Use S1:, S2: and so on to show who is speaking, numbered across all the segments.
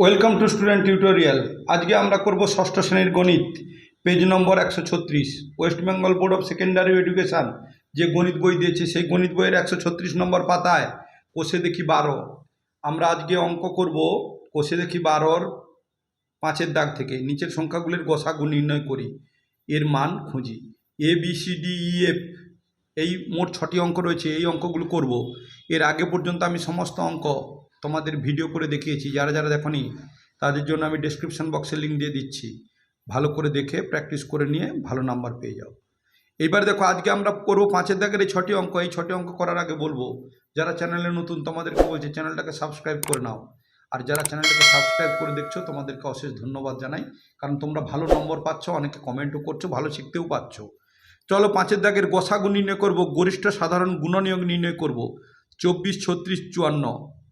S1: Welcome to student tutorial. আজকে আমরা করব ষষ্ঠ শ্রেণির গণিত, পেজ নম্বর একশো ছত্রিশ, West Bengal board of secondary education. যে গণিত বই দিয়েছে, সেই গণিত বইয়ের একশো ছত্রিশ নম্বর পাতায়, কোষে দেখি বারো। আমরা আজকে অঙ্ক করব কোষে দেখি বারোর পাঁচের দাগ থেকে। নিচের সংখ্যাগুলির গসাগু নির্ণয় করি। এর মান খুঁজি। A B C D E F এই মোট ছটি অঙ্ক রয়েছে, এই অঙ্কগুলো করব। এর আগে পর্যন্ত আমি সমস্ত অঙ্ক তোমাদের ভিডিও করে দেখিয়েছি, যারা যারা দেখনি, তাদের জন্য আমি ডেসক্রিপশন বক্সে লিঙ্ক দিয়ে দিচ্ছি। ভালো করে দেখে প্র্যাকটিস করে নিয়ে ভালো নাম্বার পেয়ে যাও। এইবার দেখো, আজকে আমরা করব পাঁচের দাগের এই ছটি অঙ্ক। এই ছটি অঙ্ক করার আগে বলব, যারা চ্যানেলে নতুন, তোমাদেরকে বলছে চ্যানেলটাকে সাবস্ক্রাইব করে নাও। আর যারা চ্যানেলটাকে সাবস্ক্রাইব করে দেখছ, তোমাদেরকে অশেষ ধন্যবাদ জানাই। কারণ তোমরা ভালো নম্বর পাচ্ছ, অনেকে কমেন্টও করছ, ভালো শিখতেও পাচ্ছ। চলো, পাঁচের দাগের গসাগু নির্ণয় করব, গরিষ্ঠ সাধারণ গুণনীয়ক নির্ণয় করব। চব্বিশ, ছত্রিশ, চুয়ান্ন।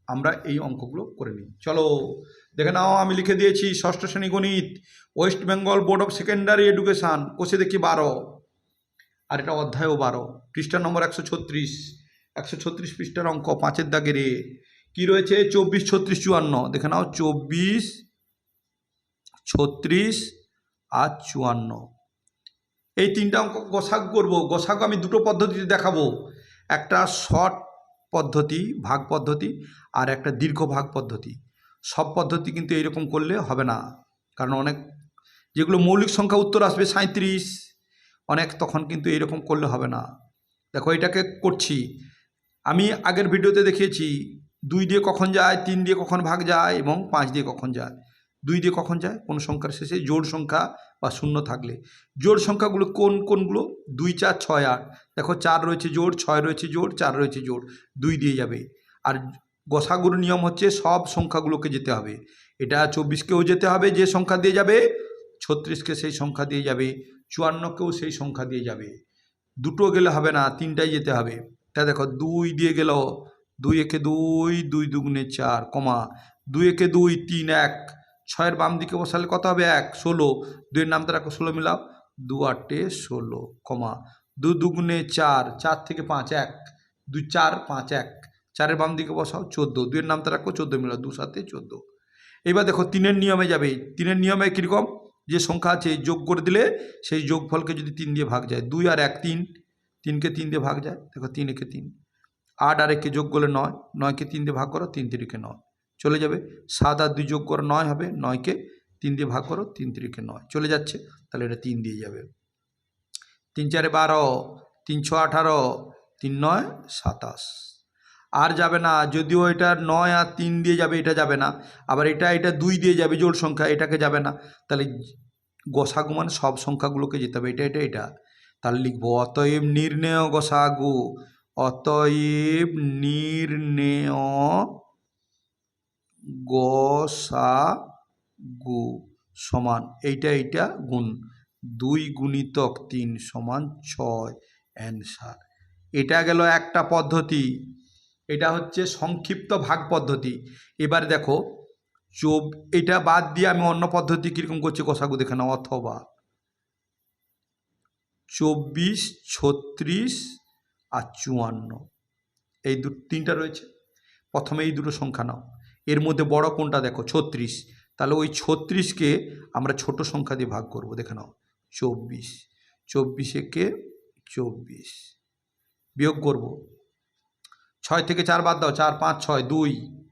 S1: আমরা এই অঙ্কগুলো করে নিই। চলো, দেখে নাও, আমি লিখে দিয়েছি ষষ্ঠ শ্রেণি গণিত, West Bengal board of secondary education, কোষে দেখি বারো। আর এটা অধ্যায়ও বারো। পৃষ্ঠা নম্বর একশো ছত্রিশ। একশো ছত্রিশ পৃষ্ঠার অঙ্ক, পাঁচের দাগের এ কী রয়েছে? চব্বিশ, ছত্রিশ, চুয়ান্ন। দেখে নাও, চব্বিশ, ছত্রিশ আর চুয়ান্ন। এই তিনটা অঙ্ক গোসাগ করব। গোসাগ আমি দুটো পদ্ধতিতে দেখাবো। একটা শর্ট পদ্ধতি, ভাগ পদ্ধতি আর একটা দীর্ঘ ভাগ পদ্ধতি। সব পদ্ধতি কিন্তু এইরকম করলে হবে না। কারণ অনেক, যেগুলো মৌলিক সংখ্যা উত্তর আসবে সাঁত্রিশ অনেক তখন কিন্তু এইরকম করলে হবে না। দেখো এটাকে করছি। আমি আগের ভিডিওতে দেখিয়েছি, দুই দিয়ে কখন যায়, তিন দিয়ে কখন ভাগ যায় এবং পাঁচ দিয়ে কখন যায়। দুই দিয়ে কখন যায়? কোন সংখ্যার শেষে? জোড় সংখ্যা বা শূন্য থাকলে। জোড় সংখ্যাগুলো কোন কোনগুলো? দুই, চার, ছয়, আট। দেখো চার রয়েছে জোড়, ছয় রয়েছে জোড়, চার রয়েছে জোড়। দুই দিয়ে যাবে। আর গসাগুর নিয়ম হচ্ছে সব সংখ্যাগুলোকে যেতে হবে। এটা চব্বিশকেও যেতে হবে যে সংখ্যা দিয়ে যাবে, ছত্রিশকে সেই সংখ্যা দিয়ে যাবে, চুয়ান্নকেও সেই সংখ্যা দিয়ে যাবে। দুটো গেলে হবে না, তিনটাই যেতে হবে। তা দেখো দুই দিয়ে গেল, দুই একে দুই দুই দুগুণে চার, কমা। দুই একে দুই, তিন, এক। ছয়ের বাম দিকে বসালে কত হবে? এক, ষোলো। দুইয়ের নামটা রাখো ষোলো মিলাও। দু আটে ষোলো, কমা। দু দুগুণে চার চার থেকে পাঁচ, এক। দুই চার, পাঁচ, এক। চারের বাম দিকে বসাও, চোদ্দ। দুইয়ের নামটা রাখো চোদ্দ মিলাও। দু সাথে চোদ্দ। এবার দেখো তিনের নিয়মে যাবে। তিনের নিয়মে কীরকম? যে সংখ্যা আছে, যোগ করে দিলে সেই যোগফলকে যদি তিন দিয়ে ভাগ যায়, দুই আর এক তিন, তিনকে তিন দিয়ে ভাগ যায়। দেখো তিন একে তিন। আট আর একে যোগ করলে নয়। নয়কে তিন দিয়ে ভাগ করো, তিন তিরিকে নয়। চলে যাবে। সাত আর দুই যোগ করে নয় হবে, নয়কে তিন দিয়ে ভাগ করো, তিন তিরিকে নয়। চলে যাচ্ছে, তাহলে এটা তিন দিয়ে যাবে। তিন চারে বারো, তিন ছ আঠারো, তিন নয় সাতাশ। আর যাবে না, যদিও এটা নয় আর তিন দিয়ে যাবে, এটা যাবে না। আবার এটা এটা দুই দিয়ে যাবে, জোড় সংখ্যা, এটাকে যাবে না। তাহলে গসাগু মানে সব সংখ্যাগুলোকে যেতে হবে, এটা এটা এটা। তাহলে লিখব, অতএব নির্ণেয় গসাগু, অতএব নির্ণেয় গসাগু সমান এইটা এইটা গুণ। দুই গুণিতক তিন সমান ছয় অ্যান্সার। এটা গেল একটা পদ্ধতি। এটা হচ্ছে সংক্ষিপ্ত ভাগ পদ্ধতি। এবার দেখো, চোব, এটা বাদ দিয়ে আমি অন্য পদ্ধতি কীরকম করছি কষাগু দেখে নাও, অথবা। চব্বিশ, ছত্রিশ আর চুয়ান্ন। এই দু, তিনটা রয়েছে। প্রথমে এই দুটো সংখ্যা নাও। এর মধ্যে বড় কোনটা দেখো? ছত্রিশ। তাহলে ওই ছত্রিশকে আমরা ছোট সংখ্যা দিয়ে ভাগ করব। দেখে নাও। চব্বিশ। চব্বিশে কে? চব্বিশ। বিয়োগ করব। ছয় থেকে চার বাদ দাও। চার, পাঁচ, ছয়, দুই।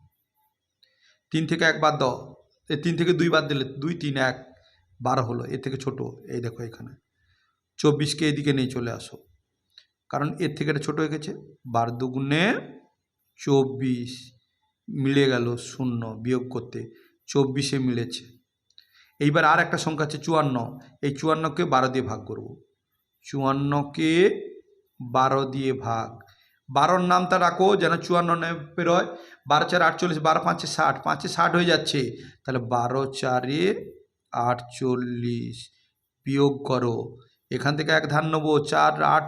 S1: তিন থেকে এক বাদ দাও। এই তিন থেকে দুই বাদ দিলে দুই, তিন, এক, বারো হলো। এর থেকে ছোট। এই দেখো এখানে। চব্বিশকে এদিকে নিয়ে চলে আসো। কারণ এর থেকে এটা ছোটো হয়ে গেছে। বার দুগুণে চব্বিশ। মিলে গেল শূন্য বিয়োগ করতে চব্বিশে মিলেছে। এইবার আর একটা সংখ্যা আছে চুয়ান্ন। এই চুয়ান্নকে বারো দিয়ে ভাগ করব। চুয়ান্নকে বারো দিয়ে ভাগ। বারোর নামটা রাখো যেন চুয়ান্ন পেরোয় বারো চার আটচল্লিশ, বারো পাঁচে ষাট। পাঁচে ষাট হয়ে যাচ্ছে। তাহলে বারো চারে আটচল্লিশ বিয়োগ করো। এখান থেকে এক ধান নেব, চার আট,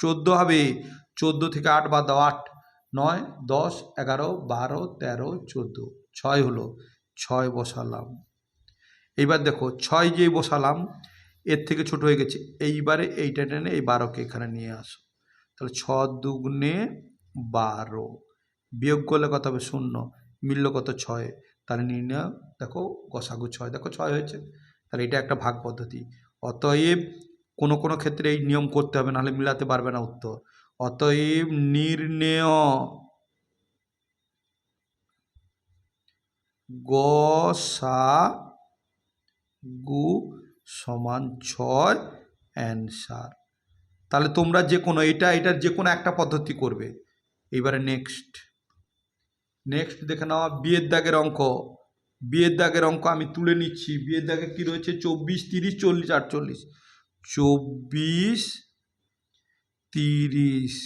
S1: চোদ্দ হবে। চোদ্দ থেকে আট বাদ দাও, আট। নয়, দশ, এগারো, বারো, তেরো, চোদ্দ। ছয় হলো, ছয় বসালাম। এইবার দেখো, ছয় যে বসালাম, এর থেকে ছোট হয়ে গেছে। এইবারে এইটা টেনে এই বারোকে এখানে নিয়ে আসো। তাহলে ছ দুগুণে বারো। বিয়োগ করলে কত হবে? শূন্য। মিলল কত? ছয়। তাহলে নির্ণয় দেখো, গসাগু ছয়। দেখো, ছয় হয়েছে। তাহলে এটা একটা ভাগ পদ্ধতি। অতএব কোনো কোনো ক্ষেত্রে এই নিয়ম করতে হবে, নাহলে মিলাতে পারবে না উত্তর। অতএব নির্ণেয়। গ গসা গু, সমান ছয় অ্যান্সার তাহলে তোমরা যে কোনো, এটা, এটার যে কোনো একটা পদ্ধতি করবে। এবারে নেক্সট নেক্সট দেখে নেওয়া বিয়ের দাগের অঙ্ক। বিয়ের দাগের অঙ্ক আমি তুলে নিচ্ছি। বিয়ের দাগে কী রয়েছে? চব্বিশ, তিরিশ, চল্লিশ, আটচল্লিশ। চব্বিশ তিরিশ,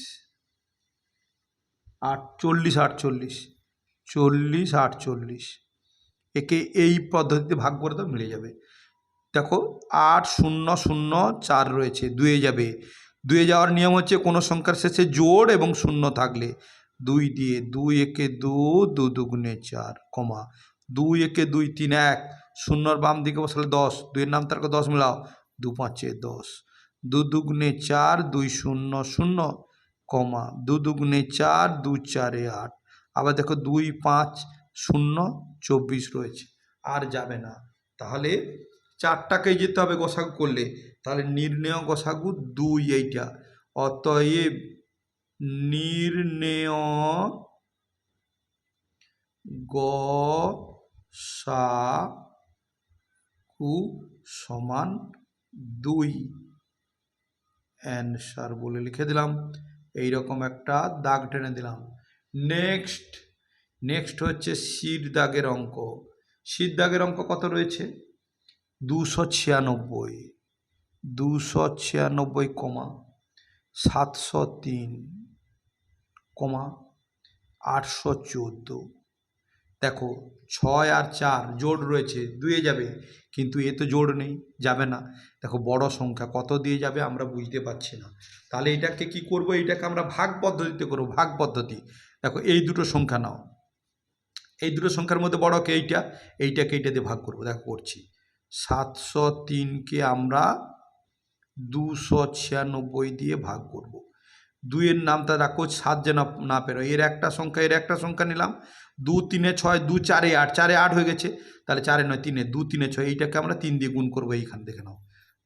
S1: আটচল্লিশ আটচল্লিশ, চল্লিশ, আটচল্লিশ। একে এই পদ্ধতিতে ভাগ করে তো মিলে যাবে। দেখো, আট, শূন্য শূন্য, চার রয়েছে, দুয়ে যাবে। দুয়ে যাওয়ার নিয়ম হচ্ছে কোনো সংখ্যার শেষে জোড় এবং শূন্য থাকলে। দুই দিয়ে দুই একে দু দু দুগুণে চার, কমা। দুই একে দুই, তিন, এক। শূন্যর বাম দিকে বসালে দশ। দুইয়ের নাম তারকে দশ মিলাও। দু পাঁচে দশ। দু চার দুই শূন্য শূন্য, কমা দু দুগুণে চার দু চারে আট। আবার দেখো দুই পাঁচ শূন্য চব্বিশ রয়েছে, আর যাবে না। তাহলে চারটাকেই যেতে হবে গোসাগু করলে। তাহলে নির্ণেয় গোসাগু দুই এইটা। অতএব নির্ণেয় গ সমান দুই। অ্যান্সার বলে লিখে দিলাম। এই রকম একটা দাগ টেনে দিলাম। নেক্সট নেক্সট হচ্ছে শির দাগের অঙ্ক। শির দাগের অঙ্ক কত রয়েছে? দুশো ছিয়ানব্বই। দুশো ছিয়ানব্বই কমা সাতশো তিন কমা আটশো চোদ্দ। দেখো, ছয় আর চার জোড় রয়েছে, দুয়ে যাবে। কিন্তু এ তো জোড় নেই, যাবে না। দেখো, বড় সংখ্যা, কত দিয়ে যাবে আমরা বুঝতে পারছি না। তাহলে এটাকে কি করব? এটাকে আমরা ভাগ পদ্ধতিতে করব, ভাগ পদ্ধতি। দেখো, এই দুটো সংখ্যা নাও। এই দুটো সংখ্যার মধ্যে বড় কে এইটা? এইটাকে এইটা দিয়ে ভাগ করব। দেখো, করছি। সাতশো তিনকে আমরা দুশো ছিয়ানব্বই দিয়ে ভাগ করব। দুইয়ের নামটা রাখো, সাত যেন না পেরো। এর একটা সংখ্যা, এর একটা সংখ্যা নিলাম। দু তিনে ছয়, দু চারে আট চারে আট হয়ে গেছে। তাহলে চারে নয়, তিনে, দু তিনে ছয়, এইটাকে আমরা তিন দিয়ে গুণ করব, এইখান দেখে নাও।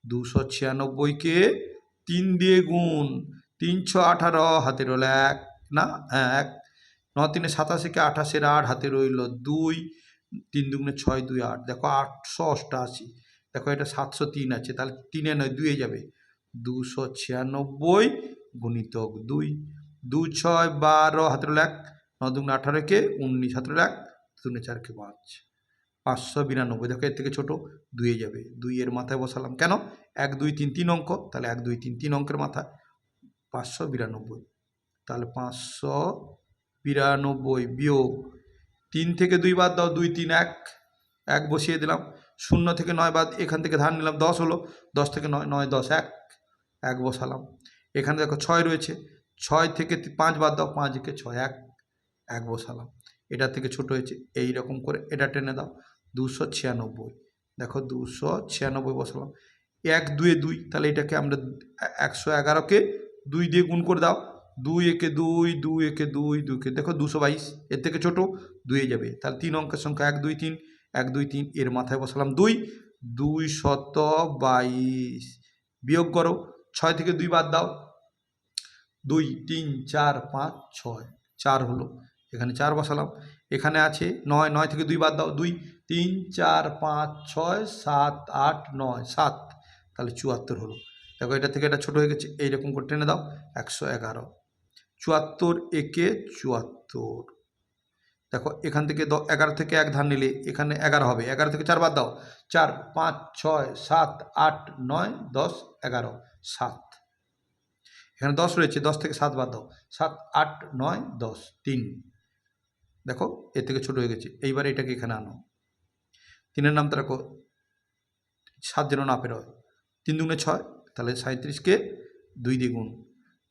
S1: দুশো ছিয়ানব্বইকে তিন দিয়ে গুণ, তিনশো আঠারো, হাতে রইল এক, না? হ্যাঁ এক। ন তিনে সাতাশিকে আঠাশের আট, হাতে রইল দুই। তিন দুগুণে ছয়, দুই আট। দেখো আটশো অষ্টআশি দেখো এটা সাতশো তিন আছে, তাহলে তিনে নয় দুয়ে যাবে। দুশো ছিয়ানব্বই গুণিতক দুই। দু ছয় বারো হাতের এক। ন দুগুণে আঠারোকে উনিশ হাতের এক দুগুণে চারকে পাঁচ। পাঁচশো বিরানব্বই, দেখো এর থেকে ছোটো দুয়ে যাবে। দুইয়ের মাথায় বসালাম। কেন? এক, দুই, তিন তিন অঙ্ক, তাহলে এক, দুই, তিন তিন অঙ্কের মাথায় পাঁচশো বিরানব্বই, তাহলে পাঁচশো বিরানব্বই বিয়োগ তিন থেকে দুই বাদ দাও, দুই, তিন, এক এক বসিয়ে দিলাম। শূন্য থেকে নয় বাদ, এখান থেকে ধান নিলাম, দশ হলো। দশ থেকে নয় নয়, দশ, এক এক বসালাম। এখানে দেখো ছয় রয়েছে। ছয় থেকে পাঁচ বাদ দাও পাঁচ একে ছয়, এক এক বসালাম। এটা থেকে ছোট হয়েছে এই রকম করে এটা টেনে দাও, দুশো ছিয়ানব্বই। দেখো দুশো ছিয়ানব্বই বসালাম। এক, দুয়ে দুই, তাহলে এটাকে আমরা একশো এগারোকে দুই দিয়ে গুণ করে দাও। দুই একে দুই দুই একে দুই দুইকে দেখো দুশো বাইশ, এর থেকে ছোট, দুয়ে যাবে। তাহলে তিন অঙ্কের সংখ্যা এক, দুই, তিন, এক, দুই, তিন, এর মাথায় বসালাম দুই। দুই শত বাইশ, বিয়োগ করো, ছয় থেকে দুই বাদ দাও। দুই, তিন, চার, পাঁচ, ছয়, চার হলো। এখানে চার বসালাম। এখানে আছে নয় নয় থেকে দুই বাদ দাও। দুই, তিন, চার, পাঁচ, ছয়, সাত, আট, নয়, সাত। তাহলে চুয়াত্তর হলো। দেখো এটা থেকে এটা ছোটো হয়ে গেছে। এইরকম করে টেনে দাও, একশো এগারো। চুয়াত্তর একে চুয়াত্তর। দেখো এখান থেকে এগারো থেকে এক ধান নিলে এখানে এগারো হবে। এগারো থেকে চার বাদ দাও। চার, পাঁচ, ছয়, সাত, আট, নয়, দশ, এগারো, সাত। এখানে দশ রয়েছে, দশ থেকে সাত বাদ দাও। সাত, আট, নয়, দশ, তিন। দেখো, এর থেকে ছোটো হয়ে গেছে। এইবার এটাকে এখানে আনো। তিনের নামটা রাখো সাত যেন না পেরোয়। তিন দুগুণে ছয়, তাহলে সাঁত্রিশকে দুই দ্বিগুণ।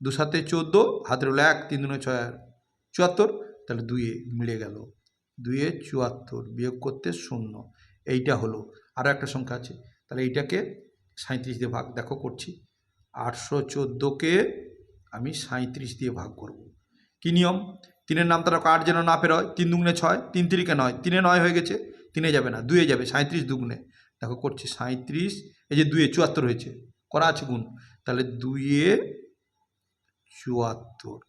S1: দু সাতে চোদ্দ, হাতের হলো এক, তিন দুগুণে ছয়, চুয়াত্তর, তাহলে দুইয়ে মিলে গেল। দুইয়ে চুয়াত্তর, বিয়োগ করতে শূন্য। এইটা হলো। আরও একটা সংখ্যা আছে। তাহলে এইটাকে সাঁত্রিশ দিয়ে ভাগ, দেখো করছি। আটশো চোদ্দোকে আমি সাঁত্রিশ দিয়ে ভাগ করব। কী নিয়ম? তিনের নাম রাখো আট যেন না পেরোয় তিন দুগুণে ছয়, তিন তিরিকে নয়, তিনে নয় হয়ে গেছে, তিনে যাবে না, দুয়ে যাবে সাঁত্রিশ দুগুণে। দেখো করছি সাঁত্রিশ এই যে দুয়ে চুয়াত্তর হয়েছে, করা আছে গুণ। তাহলে দুইয়ে চুয়াত্তর।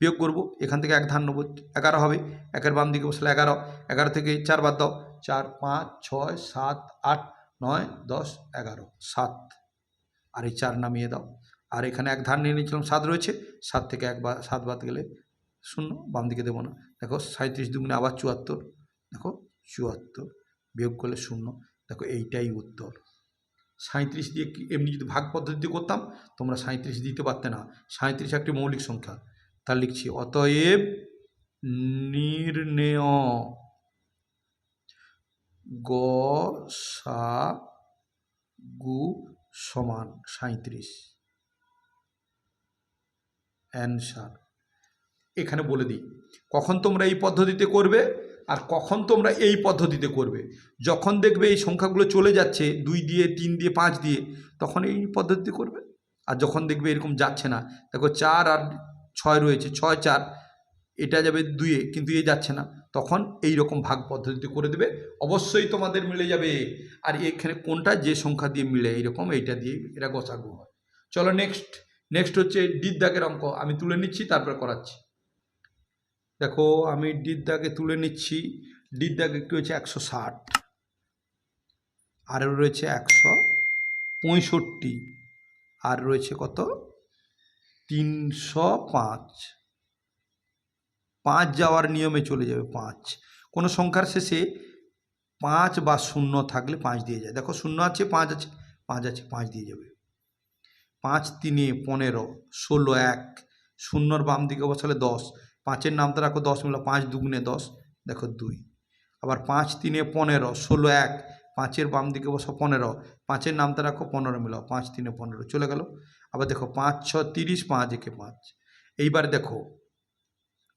S1: বিয়োগ করব, এখান থেকে এক ধান নেব, এগারো হবে, একের বাম দিকে বসলে এগারো এগারো থেকে চার বাদ দাও, চার, পাঁচ, ছয়, সাত, আট, নয়, দশ, এগারো, সাত। আর এই চার নামিয়ে দাও। আর এখানে এক ধান নিয়ে নিয়েছিলাম, সাত রয়েছে, সাত থেকে এক বা, সাত বাদ গেলে শূন্য বাম দিকে দেবো না। দেখো সাঁত্রিশ দুগুণে আবার চুয়াত্তর। দেখো, চুয়াত্তর বিয়োগ করলে শূন্য। দেখো, এইটাই উত্তর। সাঁত্রিশ দিয়ে এমনি যদি ভাগ পদ্ধতিতে করতাম, তোমরা সাঁত্রিশ দিতে পারতে না। সাঁত্রিশ একটি মৌলিক সংখ্যা। তা লিখছি, অতএব নির্ণেয় গ, সা, গু সমান সাঁত্রিশ অ্যান্সার। এখানে বলে দিই। কখন তোমরা এই পদ্ধতিতে করবে আর কখন তোমরা এই পদ্ধতিতে করবে। যখন দেখবে এই সংখ্যাগুলো চলে যাচ্ছে দুই দিয়ে, তিন দিয়ে, পাঁচ দিয়ে, তখন এই পদ্ধতিতে করবে। আর যখন দেখবে এরকম যাচ্ছে না, দেখো চার আর ছয় রয়েছে, ছয় চার, এটা যাবে দুয়ে কিন্তু এ যাচ্ছে না। তখন এই রকম ভাগ পদ্ধতিতে করে দেবে। অবশ্যই তোমাদের মিলে যাবে। আর এখানে কোনটা যে সংখ্যা দিয়ে মিলে এইরকম এইটা দিয়ে এটা গোছাগু হয়। চলো নেক্সট নেক্সট হচ্ছে ডির দাগের অঙ্ক। আমি তুলে নিচ্ছি, তারপরে করাচ্ছি। দেখো, আমি ডির তুলে নিচ্ছি। ডির কি হচ্ছে একশো ষাট। আর রয়েছে একশো পঁয়ষট্টি। আর রয়েছে কত? তিনশো পাঁচ। পাঁচ যাওয়ার নিয়মে চলে যাবে পাঁচ। কোনো সংখ্যার শেষে পাঁচ বা শূন্য থাকলে পাঁচ দিয়ে যায়। দেখো, শূন্য আছে, পাঁচ আছে পাঁচ আছে, পাঁচ দিয়ে যাবে। পাঁচ তিনে পনেরো, ষোলো এক। শূন্যর বাম দিকে বসালে দশ। পাঁচের নামটা রাখো দশ মিলো পাঁচ দুগুণে দশ, দেখো দুই। আবার পাঁচ তিনে পনেরো, ষোলো এক, পাঁচের বাম দিকে বসো পনেরো, পাঁচের নামটা রাখো পনেরো মিলাও পাঁচ তিনে পনেরো, চলে গেল। আবার দেখো পাঁচ, ছ, তিরিশ, পাঁচ একে পাঁচ। এইবার দেখো,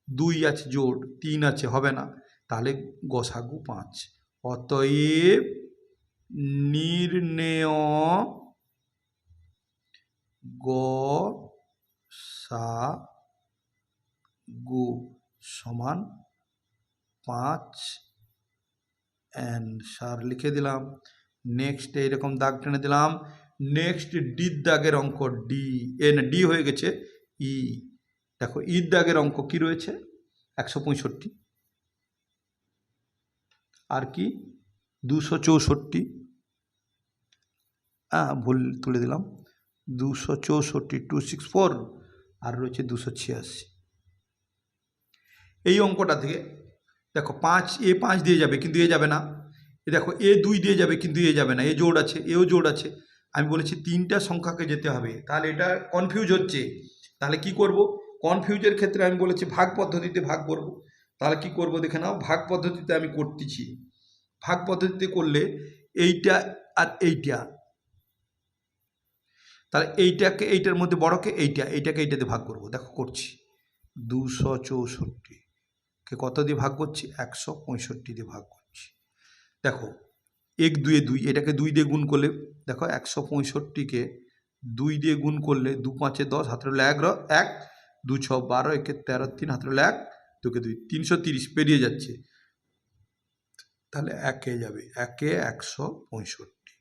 S1: দুই আছে জোট, তিন আছে হবে না, তাহলে গোসাগু পাঁচ। অতএব নির্ণেয় গ সা গু সমান পাঁচ অ্যান্সার লিখে দিলাম। নেক্সট এইরকম দাগ টেনে দিলাম। নেক্সট ডির দাগের অঙ্ক ডি এ না ডি হয়ে গেছে ই দেখো ঈদ দাগের অঙ্ক কি রয়েছে? একশো পঁয়ষট্টি। আর কি? দুশো চৌষট্টি। হ্যাঁ ভুল তুলে দিলাম। দুশো চৌষট্টি টু সিক্স ফোর আর রয়েছে দুশো ছিয়াশি। এই অঙ্কটা থেকে, দেখো পাঁচ, এ পাঁচ দিয়ে যাবে কিন্তু এ যাবে না। এ দেখো এ দুই দিয়ে যাবে কিন্তু এ যাবে না। এ জোড় আছে, এও জোড় আছে। আমি বলেছি তিনটা সংখ্যাকে যেতে হবে। তাহলে এটা কনফিউজ হচ্ছে। তাহলে কি করব? কনফিউজের ক্ষেত্রে আমি বলেছি ভাগ পদ্ধতিতে ভাগ করব। তাহলে কি করব দেখে নাও? ভাগ পদ্ধতিতে আমি করতেছি। ভাগ পদ্ধতিতে করলে এইটা আর এইটা। তাহলে এইটাকে, এইটার মধ্যে বড়কে এইটা, এইটাকে এইটাতে ভাগ করব। দেখো করছি। দুশো চৌষট্টি। কে কত দিয়ে ভাগ করছি? একশো পঁয়ষট্টি দিয়ে ভাগ করছি। দেখো, এক দুয়ে দুই, এটাকে দুই দিয়ে গুণ করলে, দেখো একশো পঁয়ষট্টিকে দুই দিয়ে গুণ করলে দু পাঁচে দশ হাতে হলো এক এক, দু ছ বারো, একে তেরো তিন হাতে হলো এক, দুকে দুই, তিনশো তিরিশ পেরিয়ে যাচ্ছে। তাহলে একে যাবে, একে একশো পঁয়ষট্টি।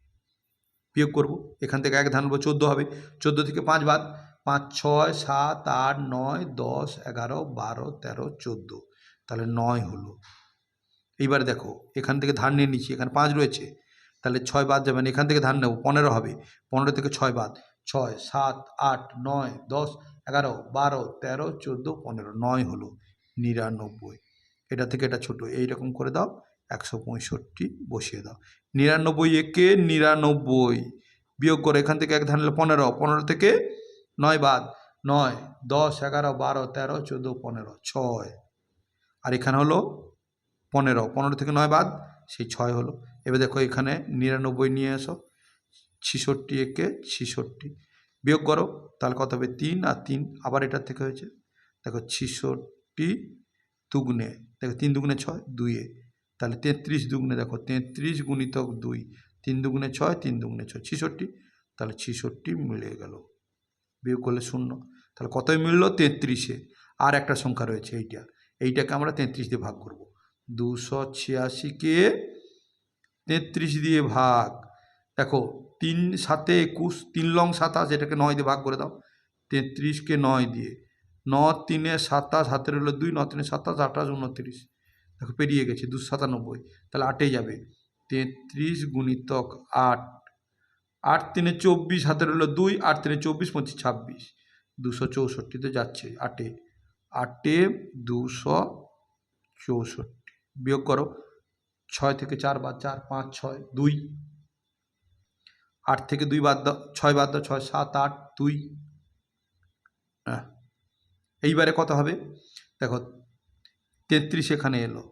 S1: বিয়োগ করব, এখান থেকে এক ধান নেব চোদ্দ হবে। চোদ্দ থেকে পাঁচ বাদ, পাঁচ, ছয়, সাত, আট, নয়, দশ, এগারো, বারো, তেরো, চোদ্দ। তাহলে নয় হলো। এইবার দেখো, এখান থেকে ধান নিয়ে নিচ্ছি, এখানে পাঁচ রয়েছে। তাহলে ছয় বাদ যাবেন এখান থেকে ধান নেব, পনেরো হবে। পনেরো থেকে ছয় বাদ। ছয়, সাত, আট, নয়, দশ, এগারো, বারো, তেরো, চোদ্দ, পনেরো, নয় হলো নিরানব্বই। এটা থেকে এটা ছোট, এইরকম করে দাও, একশো পঁয়ষট্টি বসিয়ে দাও। নিরানব্বই একে নিরানব্বই। বিয়োগ করে, এখান থেকে এক ধান নিলে পনেরো পনেরো থেকে নয় বাদ। নয়, দশ, এগারো, বারো, তেরো, চোদ্দ, পনেরো, ছয়। আর এখানে হলো পনেরো পনেরো থেকে নয় বাদ, সেই ছয় হলো। এবার দেখো এখানে নিরানব্বই নিয়ে এসো, ছিষট্টি একে ছিষট্টি। বিয়োগ করো, তাহলে কত হবে? তিন, আর তিন আবার এটার থেকে হয়েছে, দেখো ছিষট্টি দুগুণে, দেখো তিন দুগুণে ছয় দুইয়ে তাহলে তেত্রিশ দুগুণে, দেখো তেত্রিশ গুণিতক দুই, তিন দুগুণে ছয়, তিন দুগুণে ছয়, ছিষট্টি। তাহলে ছিষট্টি মিলে গেল, বিয়োগ করলে শূন্য। তাহলে কতই মিললো? তেত্রিশে। আর একটা সংখ্যা রয়েছে এইটা। এইটাকে আমরা তেত্রিশ দিয়ে ভাগ করব। দুশো ছিয়াশিকে তেত্রিশ দিয়ে ভাগ। দেখো, তিন সাতে একুশ, তিন লং সাতাশ, এটাকে নয় দিয়ে ভাগ করে দাও। তেত্রিশকে নয় দিয়ে। ন তিনে সাতাশ, হাতের হলো দুই, ন তিনে সাতাশ, আঠাশ, উনত্রিশ। দেখো, পেরিয়ে গেছে, দুশো সাতানব্বই। তাহলে আটে যাবে। তেত্রিশ গুণিতক আট। আট তিনে চব্বিশ, হাতের হলো দুই, আট তিনে চব্বিশ, পঁচিশ, ছাব্বিশ। দুশো চৌষট্টিতে যাচ্ছে, আটে। আটে দুশো চৌষট্টি। বিয়োগ করো, ছয় থেকে চার বাদ চার, পাঁচ, ছয়, দুই। আট থেকে দুই বাদ দাও, ছয় বাদ দাও, ছয়, সাত, আট, দুই। এইবারে কত হবে? দেখো, তেত্রিশ এখানে এলো।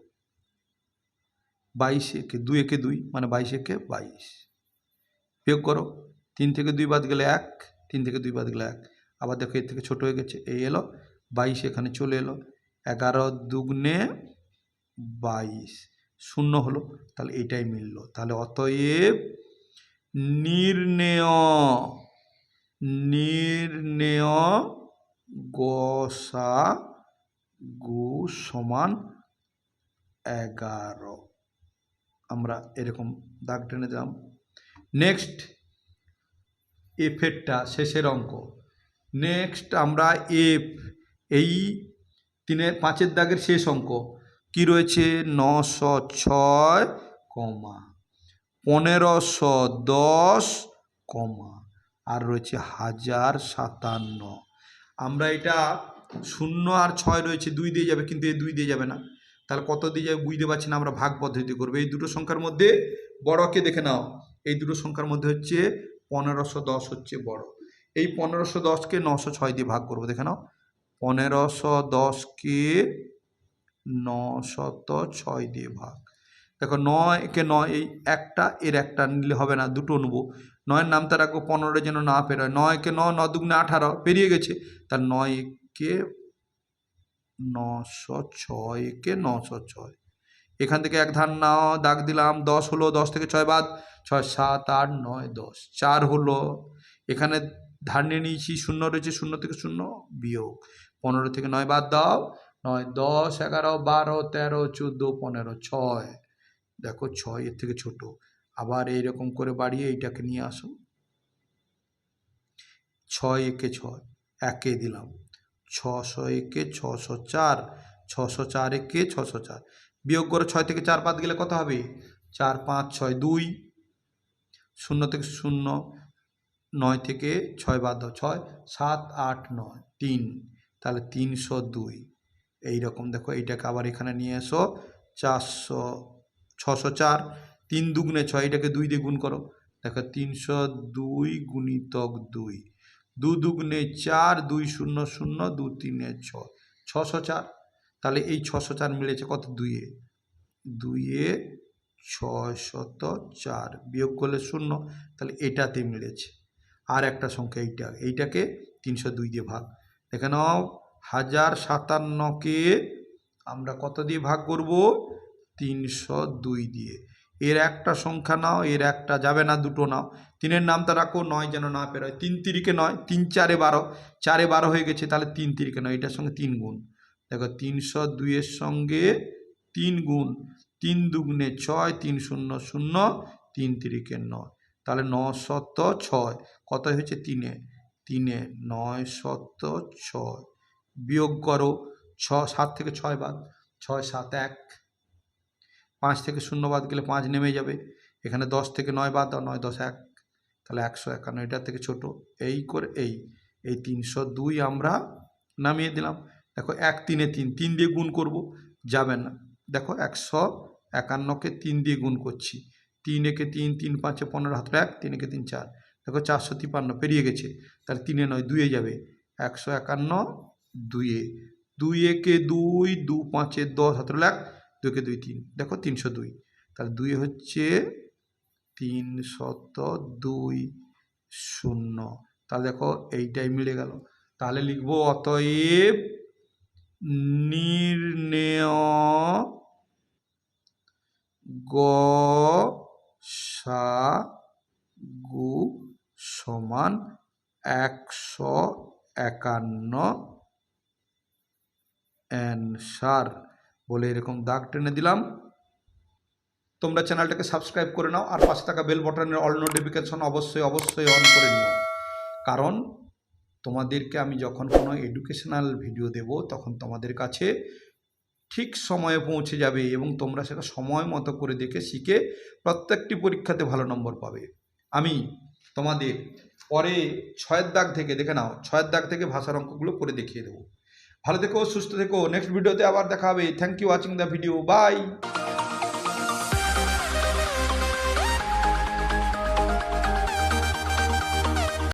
S1: বাইশ একে দুই একে দুই মানে বাইশ একে বাইশ। বিয়োগ করো, তিন থেকে দুই বাদ গেলে এক, তিন থেকে দুই বাদ গেলে এক। আবার দেখো, এর থেকে ছোট হয়ে গেছে, এই এলো। বাইশ এখানে চলে এলো। এগারো দুগুণে বাইশ। শূন্য হলো, তাহলে এইটাই মিললো। তাহলে অতএব নির্ণেয় নির্ণেয় গসা গু সমান এগারো। আমরা এরকম দাগ টেনে দিলাম। নেক্সট, এফেরটা শেষের অঙ্ক। নেক্সট আমরা এফ এই তিনে পাঁচের দাগের শেষ অঙ্ক। কি রয়েছে? নশো ছয় কমা। পনেরোশো দশ কমা। আর রয়েছে হাজার সাতান্ন। আমরা এটা শূন্য আর ছয় রয়েছে, দুই দিয়ে যাবে, কিন্তু এই দুই দিয়ে যাবে না। তাহলে কত দিয়ে যাবে বুঝতে পারছি না, আমরা ভাগ পদ্ধতি করব। এই দুটো সংখ্যার মধ্যে বড়কে দেখে নাও। এই দুটো সংখ্যার মধ্যে হচ্ছে পনেরোশো দশ হচ্ছে বড়। এই পনেরোশো দশকে নশো ছয় দিয়ে ভাগ করব, দেখে নাও। পনেরোশো দশ দশকে নশত ছয় দিয়ে ভাগ। দেখো নয় একে নয়, এই একটা, এর একটা নিলে হবে না, দুটো নেব। নয়ের নামটা রাখব পনেরো যেন না পেরোয়। নয়কে ন ন দুগুণে আঠারো, পেরিয়ে গেছে। তার নয় একে নশো ছয় একে নশো ছয়। এখান থেকে এক ধান নাও, দাগ দিলাম, দশ হলো, দশ থেকে ছয় বাদ, ছয়, সাত, আট, নয়, দশ। চার হলো, এখানে ধার নিয়ে নিয়েছি, শূন্য রয়েছে, শূন্য থেকে শূন্য বিয়োগ। পনেরো থেকে নয় বাদ দাও। নয়, দশ, এগারো, বারো, তেরো, চোদ্দ, পনেরো, ছয়। দেখো ছয় এর থেকে ছোট। আবার এইরকম করে বাড়িয়ে এইটাকে নিয়ে আসো। ছয় একে ছয়, একে দিলাম। ছশো একে ছশো চার ছশো চার একে ছশো চার। বিয়োগ করে ছয় থেকে চার বাদ গেলে কত হবে? চার, পাঁচ, ছয়, দুই। শূন্য থেকে শূন্য নয় থেকে ছয় বাদ দাও, ছয়, সাত, আট, নয়, তিন, তাহলে তিনশো দুই। এইরকম দেখো, এইটাকে আবার এখানে নিয়ে এসো, চারশো, ছশো চার, তিন দুগুণে ছয় এটাকে দুই দিয়ে গুণ করো। দেখো, তিনশো দুই গুণিতক দুই, দু দুগুণে চার, দুই শূন্য শূন্য, দু তিনে ছয়, ছশো চার। তাহলে এই ছশো চার মিলেছে কত? দুইয়ে। দুইয়ে ছয় শত চার বিয়োগ করলে শূন্য, তাহলে এটাতে মিলেছে। আর একটা সংখ্যা এইটা, এইটাকে তিনশো দুই দিয়ে ভাগ। দেখে নাও, হাজার সাতান্নকে আমরা কত দিয়ে ভাগ করব? তিনশো দুই দিয়ে। এর একটা সংখ্যা নাও, এর একটা যাবে না, দুটো নাও। তিনের নামটা রাখো, নয় যেন না পেরোয়। তিন তিরিকে নয়, তিন চারে বারো। চারে বারো হয়ে গেছে, তাহলে তিন তিরিকে নয়, এটার সঙ্গে তিন গুণ। দেখো, তিনশো দুইয়ের সঙ্গে তিন গুণ। তিন দুগুণে ছয়, তিন শূন্য শূন্য, তিন তিরিকে নয়। তাহলে ন শত ছয়। কত হয়েছে তিনে? তিনে, নয় শত ছয়। বিয়োগ করো ছ, সাত থেকে ছয় বাদ। ছয়, সাত, এক। পাঁচ থেকে শূন্য বাদ গেলে পাঁচ নেমে যাবে। এখানে দশ থেকে নয় বাদ দাও, নয়, দশ, এক। তাহলে একশো একান্ন এটার থেকে ছোট। এই করে এই। এই তিনশো দুই আমরা নামিয়ে দিলাম। দেখো এক, তিনে তিন। তিন দিয়ে গুণ করব, যাবে না। দেখো একশো একান্নকে তিন দিয়ে গুণ করছি। তিন একে তিন তিন পাঁচে পনেরো হাতের এক, তিন একে তিন চার। দেখো চারশো তিপান্ন, পেরিয়ে গেছে। তাহলে তিনে নয় দুইয়ে যাবে। একশো একান্ন দুইয়ে দুই একে দুই, দু পাঁচে দশ হাতের এক দুইকে দুই তিন। দেখো তিনশো দুই। তাহলে দুই হচ্ছে তিন শত দুই শূন্য। তাহলে দেখো এইটাই মিলে গেল। তাহলে লিখব অতএব নির্ণেয় গ সা গু সমান একশো একান্ন অ্যান্সার বলে এরকম দাগ টেনে দিলাম। তোমরা চ্যানেলটাকে সাবস্ক্রাইব করে নাও আর পাশে থাকা বেল বটনের অল নোটিফিকেশন অবশ্যই অবশ্যই অন করে নিও। কারণ তোমাদেরকে আমি যখন কোনো এডুকেশনাল ভিডিও দেব, তখন তোমাদের কাছে ঠিক সময়ে পৌঁছে যাবে এবং তোমরা সেটা সময় মতো করে দেখে শিখে প্রত্যেকটি পরীক্ষাতে ভালো নম্বর পাবে। আমি তোমাদের পরে ছয়ের দাগ থেকে দেখে নাও, ছয়ের দাগ থেকে ভাষার অঙ্কগুলো করে দেখিয়ে দেবো। ভালো থেকো, সুস্থ থেকো নেক্সট ভিডিওতে আবার দেখা হবে। Thank you watching the video bye